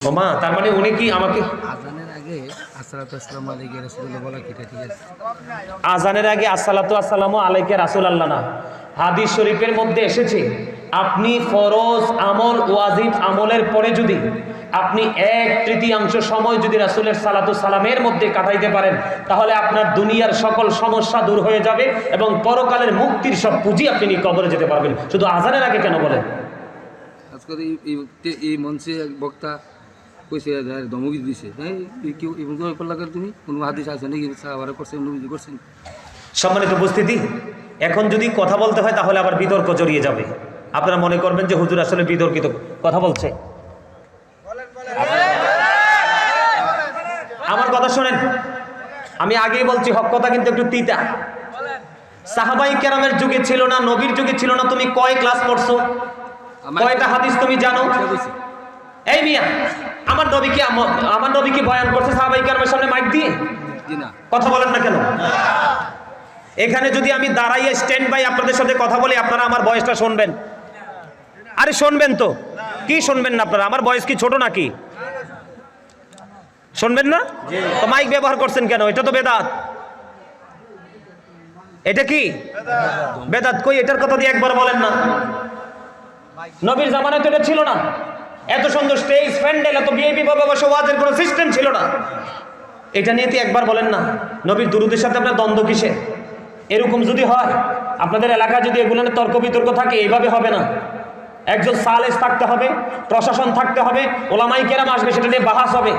ও তার মানে উনি কি আমাকে আজানের আগে আসসালাতু আসসালামু আলাইহি রাসূলুল্লাহ বলা কি ঠিক আছে? আজানের আগে আসসালাতু আসসালামু আলাইকে রাসুল আল্লাহ না। হাদিস শরীফের মধ্যে এসেছে আপনি ফরজ আমল ওয়াজিব আমলের পরে যদি আপনি এক তৃতীয়াংশ সময় যদি রাসুলের সালাতু সালামের মধ্যে কাটাইতে পারেন তাহলে আপনার দুনিয়ার সকল সমস্যা দূর হয়ে যাবে এবং পরকালের মুক্তির সব পুঁজি আপনি কবরে যেতে পারবেন। শুধু আজানের আগে কেন বলেন? এই এই মঞ্চে বক্তা কইছে যার ধমকি দিছে। হ্যাঁ কেউ এমন করে তুমি? কোনো হাদিস আছে নাকি? সাহাবারা করছেন নবীজি করছেন। সম্মানিত উপস্থিতি এখন যদি কথা বলতে হয় তাহলে আবার বিতর্ক জড়িয়ে যাবে। আপনারা মনে করবেন যে হুজুর আসলে বিতর্কিত। কথা বলছে। আমার কথা শোনেন। আমি আগেই বলছি হক কথা কিন্তু একটু তিতা। সাহাবাই কেরামের যুগে ছিল না নবীর যুগে ছিল না। তুমি কয় ক্লাস পড়ছো? কয়টা হাদিস তুমি জানো? কইছে। এই মিয়া আমার নবী কি আমার নবী কি বয়ান করছে সাহাবাই কেরামের সামনে মাইক দিয়ে? জি না। কথা বলেন না কেন? এখানে যদি আমি দাঁড়াইয়ে স্ট্যান্ড বাই আপনাদের সাথে কথা বলি আপনারা আমার বয়সটা শুনবেন। আরে শুনবেন তো। কি শুনবেন না আপনারা? আমার বয়স কি ছোট নাকি? শুনবেন না? তো মাইক ব্যবহার করছেন কেন? এটা তো বেদাত। এটা কি? বেদাত কই? এটার কথা দিয়ে একবার বলেন না। নবীর জামানায় তো এটা ছিল না। এত সুন্দর স্টেজ প্যান্ডেল এত বিএপি বাবা বসে ওয়াজের কোনো সিস্টেম ছিল না। এটা নিয়ে তো একবার বলেন না, নবীর দুরুদের সাথে আপনার দ্বন্দ্ব কিসে? এরকম যদি হয়, আপনাদের এলাকা যদি এগুলো তর্ক বিতর্ক থাকে, এইভাবে হবে না। একজন সালেস থাকতে হবে, প্রশাসন থাকতে হবে, ওলামাই কেরাম আসবে, সেটা নিয়ে বাহাস হবে।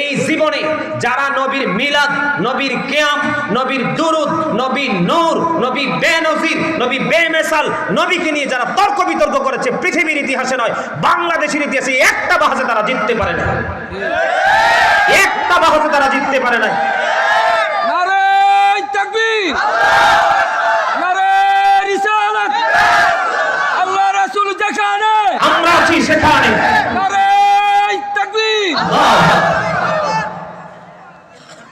এই জীবনে যারা নবীর মিলাদ, নবীর কেয়াম, নবীর দুরুদ, নবী নূর, নবী বে বেনজির, নবী বেমেসাল, নবীকে নিয়ে যারা তর্ক বিতর্ক করেছে, পৃথিবীর ইতিহাসে নয়, বাংলাদেশের ইতিহাসে একটা বাহাসে তারা জিততে পারে না একটা বাহাসে তারা জিততে পারে না রিসালাত আল্লাহ রাসূল যেখানে আমরা আছি সেখানে নারে তাকবীর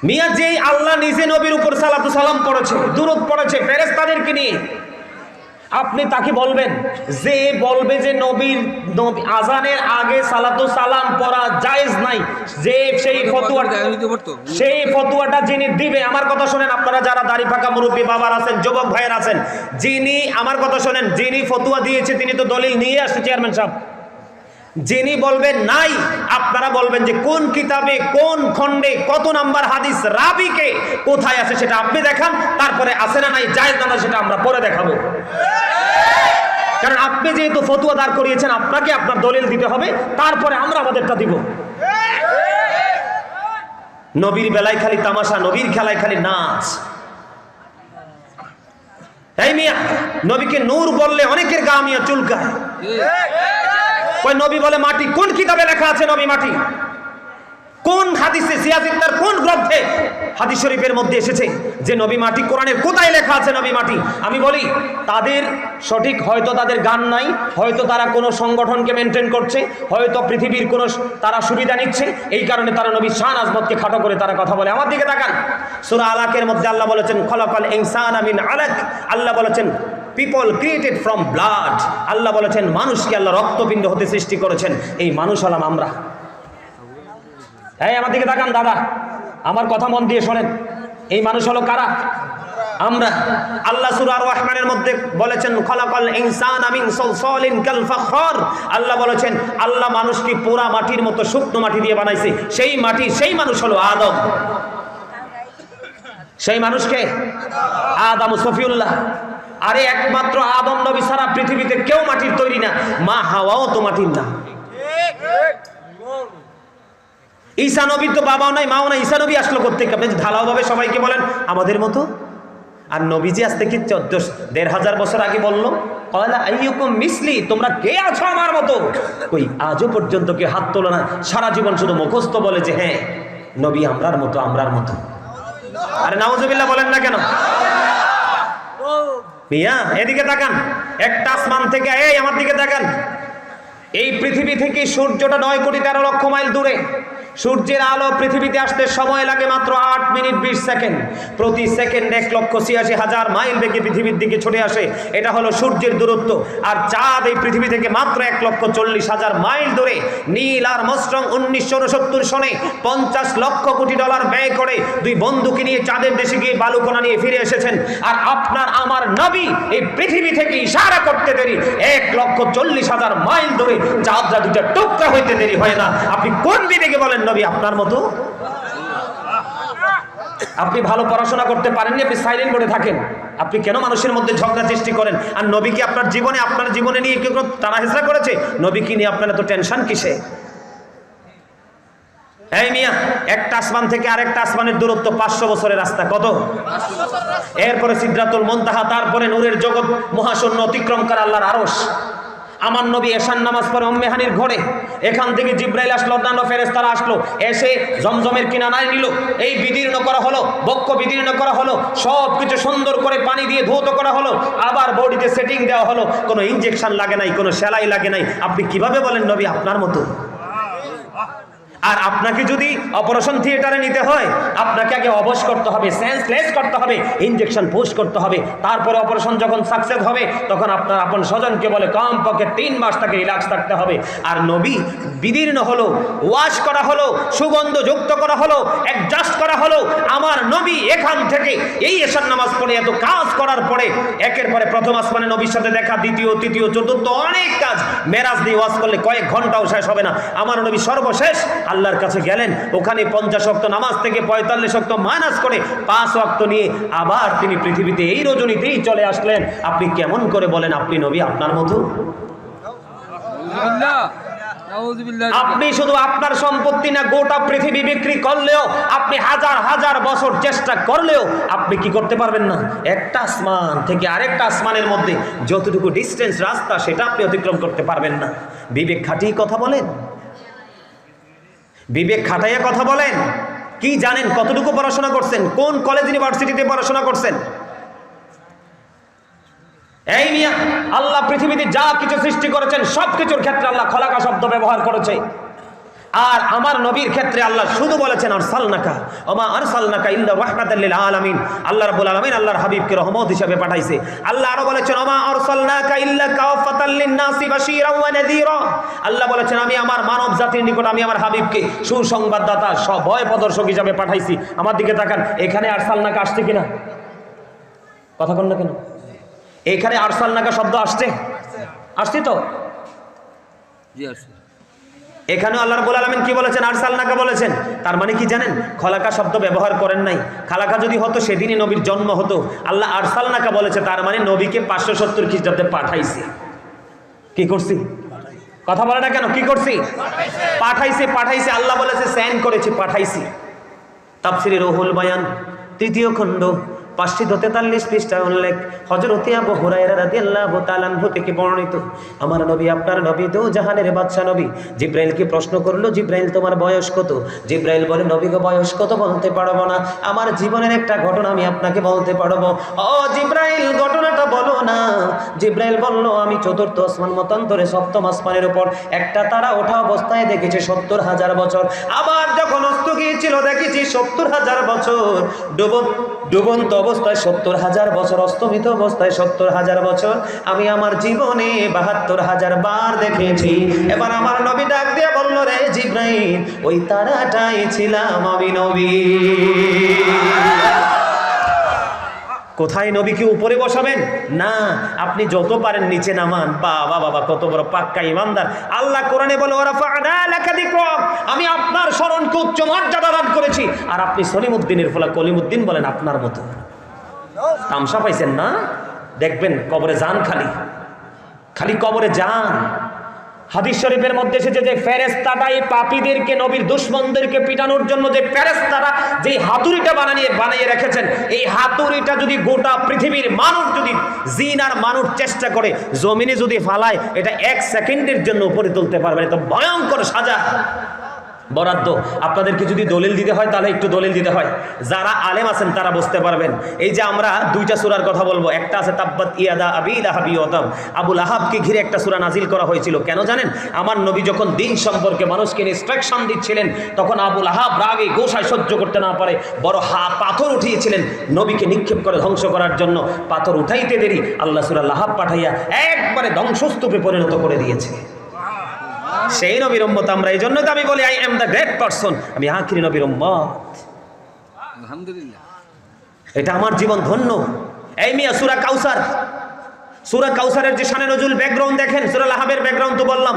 মিয়া যেই আল্লাহ নিজে নবীর উপর সালাতু সালাম পড়েছে দূরত পড়েছে ফেরেস্তাদেরকে নিয়ে। আপনি তাকে বলবেন যে বলবে যে নবীর নবী- আজানের আগে সালাতু সালাম পড়া জায়েজ নাই যে সেই ফতুয়া সেই ফতুয়াটা যিনি দিবে আমার কথা শোনেন আপনারা যারা দাড়ি ফাঁকা মুরব্বী বাবার আছেন যুবক ভাইয়ের আছেন যিনি আমার কথা শোনেন যিনি ফতুয়া দিয়েছে তিনি তো দলিল নিয়ে আসছে চেয়ারম্যান সাহেব। যিনি বলবেন নাই, আপনারা বলবেন যে কোন কিতাবে, কোন খণ্ডে কত নাম্বার হাদিস রাবিকে কোথায় আছে সেটা আপনি দেখান, তারপরে আছে না নাই না না সেটা আমরা পরে দেখাবো। কারণ আপনি যেহেতু ফতুয়া দাঁড় করিয়েছেন, আপনাকে আপনার দলিল দিতে হবে, তারপরে আমরা আমাদেরটা দিব। নবীর বেলায় খালি তামাশা, নবীর খেলায় খালি নাচ। তাই মিয়া, নবীকে নূর বললে অনেকের গা মিয়া চুলকায়। ওই নবী বলে মাটি, কোন কিতাবে লেখা আছে নবী মাটি? কোন হাদিসে সিয়াসিদ্দার কোন গ্রন্থে হাদিস শরীফের মধ্যে এসেছে যে নবী মাটি কোরআনের কোথায় লেখা আছে নবী মাটি? আমি বলি, তাদের সঠিক হয়তো তাদের গান নাই, হয়তো তারা কোনো সংগঠনকে মেনটেন করছে, হয়তো পৃথিবীর কোনো তারা সুবিধা নিচ্ছে, এই কারণে তারা নবী শান আজমতকে খাটো করে তারা কথা বলে। আমার দিকে তাকান। সুরা আলাকের মধ্যে আল্লাহ বলেছেন, খলাকাল ইনসান আমিন আলাক। আল্লাহ বলেছেন পিপল ক্রিয়েটেড ফ্রম ব্লাড আল্লাহ বলেছেন, মানুষকে আল্লাহ রক্তপিণ্ড হতে সৃষ্টি করেছেন। এই মানুষ হলাম আমরা। হ্যাঁ আমার দিকে তাকান, দাদা। আমার কথা মন দিয়ে শোনেন। এই মানুষ হলো কারা? আমরা। আল্লাহ সূরা রহমানের মধ্যে বলেছেন, খলাকাল ইনসান মিন সালসালিন কাল ফাখর আল্লাহ বলেছেন, আল্লাহ মানুষকে পোড়া মাটির মতো শুকনো মাটি দিয়ে বানাইছে? সেই মাটি, সেই মানুষ হলো আদম। সেই মানুষকে আদম সফিউল্লাহ। আরে একমাত্র আদম নবী সারা পৃথিবীতে কেউ মাটির তৈরি না। মা হাওয়াও তো মাটির না। ঈসা নবীর তো বাবাও নাই, মাও নাই। ঈসা নবী আসলো করতে আপনি ঢালাও ভাবে সবাইকে বলেন, আমাদের মতো? আর নবীজি আজ থেকে চোদ্দ দেড় হাজার বছর আগে বলল, কয়লা আইয়ুকুম মিসলি, তোমরা কে আছো আমার মতো? কই, আজও পর্যন্ত কে হাত তোলো না। সারা জীবন শুধু মুখস্থ বলে যে হ্যাঁ নবী আমরার মতো আমরার মতো। আরে নাউজুবিল্লাহ বলেন না কেন? মিয়া এদিকে তাকান। একটা আসমান থেকে এই আমার দিকে তাকান। এই পৃথিবী থেকে সূর্যটা নয় কোটি তেরো লক্ষ মাইল দূরে। সূর্যের আলো পৃথিবীতে আসতে সময় লাগে মাত্র আট মিনিট বিশ সেকেন্ড। প্রতি সেকেন্ড এক লক্ষ ছিয়াশি হাজার মাইল বেগে পৃথিবীর দিকে ছুটে আসে। এটা হলো সূর্যের দূরত্ব। আর চাঁদ এই পৃথিবী থেকে মাত্র এক লক্ষ চল্লিশ হাজার মাইল দূরে। নীল আর মস্ট্রং উনিশশো উনসত্তর সনে পঞ্চাশ লক্ষ কোটি ডলার ব্যয় করে দুই বন্ধুকে নিয়ে চাঁদের দেশে গিয়ে বালুকোনা নিয়ে ফিরে এসেছেন। আর আপনার আমার নবী এই পৃথিবী থেকে ইশারা করতে দেরি। এক লক্ষ চল্লিশ হাজার মাইল দূরে হইতে দেরি হয় না। আপনি কোন বিবেকে বলেন, নবী, আপনার মতো? আপনি ভালো পড়াশোনা করতে পারেননি, আপনি সাইলেন্ট থাকেন। আপনি কেন মানুষের মধ্যে ঝগড়া সৃষ্টি করেন? আর আপনার জীবনে আপনার জীবনে নিয়ে কেউ তারা হেসরা করেছে? নবী কি নিয়ে আপনার এত টেনশন কিসে? এই মিয়া, একটা আসমান থেকে আরেকটা আসমানের দূরত্ব পাঁচশো বছরের রাস্তা, কত? এরপরে সিদ্ধাতুল মন্তাহা, তারপরে নূরের জগৎ, মহাশূন্য অতিক্রম করা আল্লাহর আরশ। আমার নবী এশান নামাজ পরে অম্মেহানির ঘরে। এখান থেকে জিব্রাইল আসলো, অন্যান্য ফেরেস্তারা আসলো। এসে জমজমের কিনানায় নিল। এই বিদীর্ণ করা হলো, বক্ষ বিদীর্ণ করা হলো সব কিছু সুন্দর করে পানি দিয়ে ধৌত করা হলো। আবার বডিতে সেটিং দেওয়া হলো, কোনো ইঞ্জেকশন লাগে নাই, কোনো সেলাই লাগে নাই। আপনি কীভাবে বলেন নবী আপনার মতো? আর আপনাকে যদি অপারেশন থিয়েটারে নিতে হয়, আপনাকে আগে অবশ করতে হবে সেন্সলেস করতে হবে ইঞ্জেকশন পুশ করতে হবে। তারপরে অপারেশন যখন সাকসেস হবে, তখন আপনার আপন স্বজনকে বলে, কমপক্ষে তিন মাস তাকে রিল্যাক্স থাকতে হবে। আর নবী বিদীর্ণ হলো ওয়াশ করা হলো, সুগন্ধ যুক্ত করা হলো অ্যাডজাস্ট করা হলো। আমার নবী এখান থেকে এই এশার নামাজ পড়ে এত কাজ করার পরে, একের পরে প্রথম আসমানে নবীর সাথে দেখা, দ্বিতীয়, তৃতীয়, চতুর্থ, অনেক কাজ। মেরাজ দিয়ে ওয়াশ করলে কয়েক ঘন্টাও শেষ হবে না। আমার নবী সর্বশেষ আল্লাহর কাছে গেলেন ওখানে পঞ্চাশ অক্ত নামাজ থেকে পঁয়তাল্লিশ অক্ত মাইনাস করে পাঁচ অক্ত নিয়ে আবার তিনি পৃথিবীতে এই রজনীতেই চলে আসলেন। আপনি কেমন করে বলেন আপনি নবী আপনার মতো। আপনি শুধু আপনার সম্পত্তি না গোটা পৃথিবী বিক্রি করলেও আপনি হাজার হাজার বছর চেষ্টা করলেও আপনি কি করতে পারবেন না? একটা আসমান থেকে আরেকটা আসমানের মধ্যে যতটুকু ডিস্টেন্স রাস্তা সেটা আপনি অতিক্রম করতে পারবেন না। বিবেক খাটিয়ে কথা বলেন। বিবেক খাটাইয়া কথা বলেন। কি জানেন কতটুকু পড়াশোনা করছেন? কোন কলেজ ইউনিভার্সিটিতে পড়াশোনা করছেন? এই নিয়ে আল্লাহ পৃথিবীতে যা কিছু সৃষ্টি করেছেন সব কিছুর ক্ষেত্রে আল্লাহ খলাকা শব্দ ব্যবহার করেছে। আর আমার নবীর ক্ষেত্রে আল্লাহ শুধু বলেছেন আর সালনাকা ওমা আর সালনাকা ইন্দা রাহমাতাল্লিল আলামিন। আল্লাহ রাব্বুল আলামিন আল্লাহর হাবিবকে রহমত হিসেবে পাঠাইছে। আল্লাহ আরও বলেছেন, ওমা আর সালনাকা ইল্লা কাওফাতাল লিন-নাসি বাশীরা ওয়া নাযীরা আল্লাহ বলেছেন, আমি আমার মানব জাতির নিকট আমি আমার হাবিবকে সুসংবাদদাতা সব ভয় প্রদর্শক হিসেবে পাঠাইছি। আমার দিকে তাকান, এখানে আর সালনাকা আসছে কিনা? কথা কন না কেন? এখানে আরসাল নাকা শব্দ আসছে? আসছে তো? জি আছে এখানেও আল্লাহ রাব্বুল আলামিন কি বলেছেন? আরসাল নাকা বলেছেন। তার মানে কি জানেন? খলাকা শব্দ ব্যবহার করেন নাই। খালাকা যদি হতো, সেদিনই নবীর জন্ম হতো। আল্লাহ আরসাল নাকা বলেছে, তার মানে নবীকে পাঁচশো সত্তর খ্রিস্টাব্দে পাঠাইছে। কি করছি? কথা বলে না কেন? কি করছি? পাঠাইছে পাঠাইছে। আল্লাহ বলেছে স্যান করেছে, পাঠাইছি। তাফসিরে রহুল বায়ান, তৃতীয় খণ্ড। পাঁচটি তেতাল্লিশ পৃষ্ঠা উল্লেখ হজরতে আবু হুরায়রা রাদিয়াল্লাহু তাআলা থেকে বর্ণিত। আমার নবী, আপনার নবী তো জাহানের বাদশা নবী। জিব্রাইলকে প্রশ্ন করল, জিব্রাইল, তোমার বয়স কত? জিব্রাইল বলে, নবী গো, বয়স কত বলতে পারব না। আমার জীবনের একটা ঘটনা আমি আপনাকে বলতে পারব। ও জিব্রাইল, ঘটনাটা বলো না। জিব্রাইল বলল, আমি চতুর্থ আসমান মতান্তরে সপ্তম আসমানের উপর একটা তারা ওঠা অবস্থায় দেখেছি সত্তর হাজার বছর। আবার যখন অস্ত গিয়েছিল, দেখেছি সত্তর হাজার বছর ডুবন ডুবন্ত অবস্থায় সত্তর হাজার বছর, অস্তমিত অবস্থায় সত্তর হাজার বছর। আমি আমার জীবনে বাহাত্তর হাজার বার দেখেছি। এবার আমার নবী ডাক দিয়ে বলল, রে জিব্রাইল, ওই তারাটাই ছিলাম আমি নবী। কোথায় নবীকে উপরে বসাবেন? না, আপনি যত পারেন নিচে নামান। বাবা বাবা, কত বড় পাক্কা ইমানদার। আল্লাহ কোরআনে বলে ওরা আমি আপনার স্মরণকে উচ্চ মর্যাদা দান করেছি। আর আপনি সলিমুদ্দিনের ফলা কলিমুদ্দিন বলেন, আপনার মতো। তামসা পাইছেন না? দেখবেন কবরে যান খালি। খালি কবরে যান। হাদিস শরীফের মধ্যে এসেছে যে ফেরেস্তাটা এই পাপীদেরকে, নবীর দুশ্মনদেরকে পিটানোর জন্য যে ফেরেস্তারা যে হাতুড়িটা বানিয়ে বানিয়ে রেখেছেন, এই হাতুড়িটা যদি গোটা পৃথিবীর মানুষ যদি জিন আর মানুষ চেষ্টা করে, জমিনে যদি ফালায়, এটা এক সেকেন্ডের জন্য উপরে তুলতে পারবে। এটা ভয়ঙ্কর সাজা। বরাদ্দ। আপনাদেরকে যদি দলিল দিতে হয়, তাহলে একটু দলিল দিতে হয়। যারা আলেম আছেন, তারা বুঝতে পারবেন। এই যে আমরা দুইটা সুরার কথা বলব, একটা আছে তাব্বাত ইয়াদা আবি লাহাবি ওয়াতাব আবুল আহাবকে ঘিরে একটা সুরা নাজিল করা হয়েছিল। কেন জানেন? আমার নবী যখন দিন সম্পর্কে মানুষকে ইনস্ট্রাকশন দিচ্ছিলেন, তখন আবুল আহাব রাগে, গোসায় সহ্য করতে না পারে, বড় হা পাথর উঠিয়েছিলেন নবীকে নিক্ষেপ করে ধ্বংস করার জন্য। পাথর উঠাইতে দেরি, আল্লাহ সুরা লাহাব পাঠাইয়া একবারে ধ্বংসস্তূপে পরিণত করে দিয়েছে। সেই নবীর উম্মত আমরা এই জন্য তো আমি বলি I am the great person আমি আখিরি নবীর উম্মত। আলহামদুলিল্লাহ। এটা আমার জীবন ধন্য। এই মিয়া সুরা কাউসার। সুরা কাউসারের যে শানে নজুল ব্যাকগ্রাউন্ড দেখেন সুরা লাহাবের ব্যাকগ্রাউন্ড তো বললাম।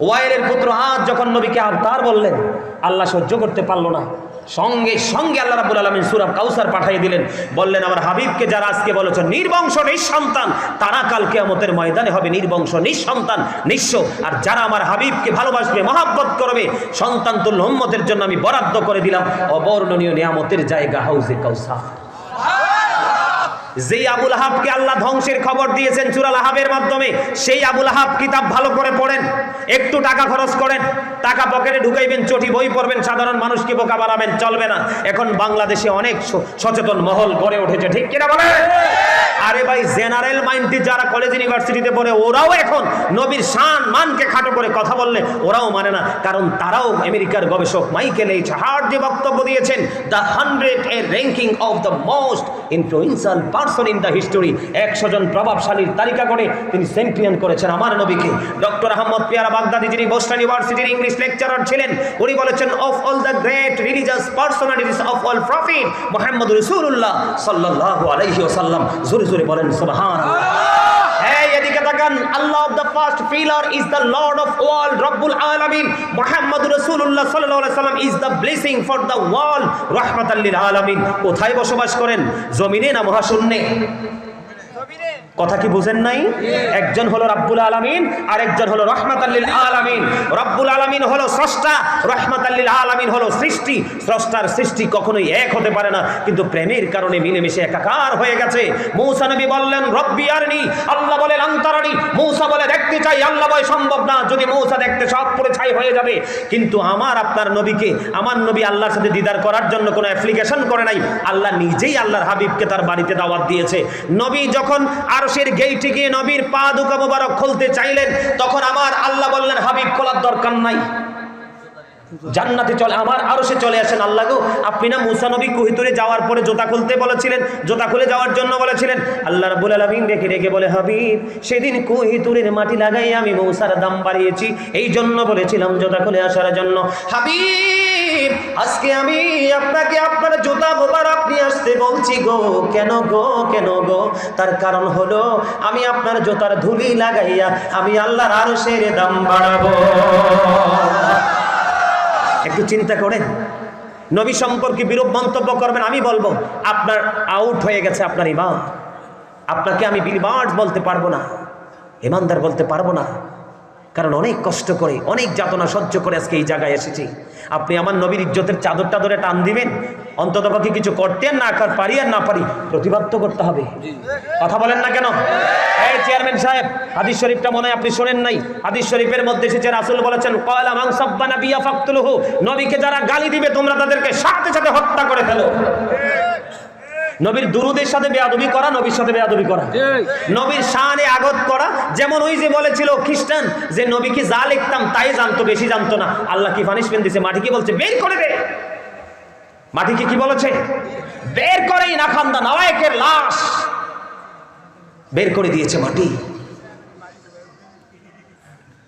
ওয়াইলের পুত্র আজ যখন নবীকে আবতার বললেন, আল্লাহ সহ্য করতে পারল না। সঙ্গে সঙ্গে আল্লাহ রাবুল আলমিন সুরা কাউসার পাঠিয়ে দিলেন। বললেন, আমার হাবিবকে যারা আজকে বলেছ, নির্বংশ, নিঃসন্তান, তারা কাল কেয়ামতের ময়দানে হবে নির্বংশ, নিঃসন্তান, নিঃস্ব। আর যারা আমার হাবিবকে ভালোবাসবে, মহাব্বত করবে, সন্তান তুল্য উম্মতের জন্য আমি বরাদ্দ করে দিলাম। অবর্ণনীয় নিয়ামতের জায়গা হাউজে কাউসার। যেই আবুল আহাবকে আল্লাহ ধ্বংসের খবর দিয়েছেন চুরাল আহাবের মাধ্যমে, সেই আবুল আহাব কিতাব ভালো করে পড়েন, একটু টাকা খরচ করেন, টাকা পকেটে ঢুকাইবেন, চটি বই পড়বেন, সাধারণ মানুষকে বোকা বানাবেন, চলবে না। এখন বাংলাদেশে অনেক সচেতন মহল গড়ে উঠেছে, ঠিক কিনা বলে আরে ভাই, জেনারেল মাইন্ডটি যারা কলেজ ইউনিভার্সিটিতে পড়ে, ওরাও এখন নবীর শান, মানকে খাটো করে কথা বললে ওরাও মানে না। কারণ তারাও আমেরিকার গবেষক মাইকেল এইচ হার্ট যে বক্তব্য দিয়েছেন the hundred a ranking of the most influential person in the history. একশো জন প্রভাবশালীর তালিকা করে তিনি চ্যাম্পিয়ন করেছেন আমার নবীকে। ডক্টর আহমদ পিয়ারা বাগদাদি, যিনি বোস্টন ইউনিভার্সিটির ইংলিশ লেকচারার ছিলেন, উনি বলেছেন of all the great religious personalities of all prophet Mohammad রসুল্লাহ সাল্লাহ আলহিউসাল্লাম জোরে জোরে বলেন, সুবহানাল্লাহ। তাকান আল্লাহ of the first pillar is the lord of world রব্বুল আলামিন। মুহাম্মদ রাসূলুল্লাহ সাল্লাল্লাহু আলাইহি সাল্লাম is the blessing for the world রাহমাতাল লিল কোথায় বসবাস করেন? জমিনে না মহাশূন্যে? কথা কি বুঝেন নাই? একজন হলো রব্বুল আলামিন আর একজন হলো রহমাতাল্লিল আলামিন। রব্বুল আলামিন হলো স্রষ্টা রহমাতাল্লিল আলামিন হলো সৃষ্টি। স্রষ্টার সৃষ্টি কখনোই এক হতে পারে না, কিন্তু প্রেমের কারণে মিলেমিশে একাকার হয়ে গেছে। মৌসা নবী বললেন, রব্বি আরনি। আল্লাহ বলেন আন্তারানি মৌসা বলে, দেখতে চাই, আল্লাহ বয় সম্ভব না। যদি মৌসা দেখতে সব পরে ছাই হয়ে যাবে, কিন্তু আমার আপনার নবীকে, আমার নবী আল্লাহর সাথে দিদার করার জন্য কোনো অ্যাপ্লিকেশন করে নাই। আল্লাহ নিজেই আল্লাহর হাবিবকে তার বাড়িতে দাওয়াত দিয়েছে। নবী যখন আরশের গেইটে গিয়ে নবীর পা দুকা মোবারক খুলতে চাইলেন, তখন আমার আল্লাহ বললেন, হাবিব, খোলার দরকার নাই। জান্নাতে চলে, আমার আরও সে চলে আসেন। আল্লাহ গো, আপনি না মুসা নবী কুহিতুরে যাওয়ার পরে জোতা খুলতে বলেছিলেন, জোতা খুলে যাওয়ার জন্য বলেছিলেন। আল্লাহ রাব্বুল আলামিন রেখে রেখে বলে, হাবিব, সেদিন কুহিতুরের মাটি লাগাই আমি মৌসার দাম বাড়িয়েছি। এই জন্য বলেছিলাম জোতা খুলে আসার জন্য। হাবিব, আজকে আমি আপনাকে আপনার জোতা মোবারক নিয়ে আসতে বলছি গো। কেন গো কেন গো? তার কারণ হলো, আমি আপনার জোতার ধুলি লাগাইয়া আমি আল্লাহর আরও সেরে দাম বাড়াবো। একটু চিন্তা করেন। নবী সম্পর্কে বিরূপ মন্তব্য করবেন, আমি বলব, আপনার আউট হয়ে গেছে আপনার ইমান। আপনাকে আমি বিলবার্ড বলতে পারব না, ইমানদার বলতে পারব না। কারণ অনেক কষ্ট করে, অনেক যাতনা সহ্য করে আজকে এই জায়গায় এসেছি। আপনি আমার নবীর ইজ্জতের চাদর টাদরে টান দিবেন? অন্তত পক্ষে কিছু করতে না কর পারি আর না পারি, প্রতিবাদ তো করতে হবে। কথা বলেন না কেন? চেয়ারম্যান সাহেব, হাদিস শরীফটা মনে হয় আপনি শোনেন নাই। হাদিস শরীফের মধ্যে এসেছে, রাসূল বলেছেন কয়লা মাংসাব্বা নাবিয়া ফাকতুলহু। নবীকে যারা গালি দিবে, তোমরা তাদেরকে সাথে সাথে হত্যা করে ফেলো। নবীর দুরুদের সাথে বেয়াদবি করা নবীর সাথে বেয়াদবি করা। নবীর শানে আগত করা যেমন ওই যে বলেছিল খ্রিস্টান যে নবীকে যা লিখতাম তাই জানতো বেশি জানতো না। আল্লাহ কি পানিশমেন্ট দিছে? মাটি কি বলছে? বের করে দে। মাটিকে কি বলেছে? বের করেই না খান্দা নাওয়ায়কের লাশ। বের করে দিয়েছে মাটি।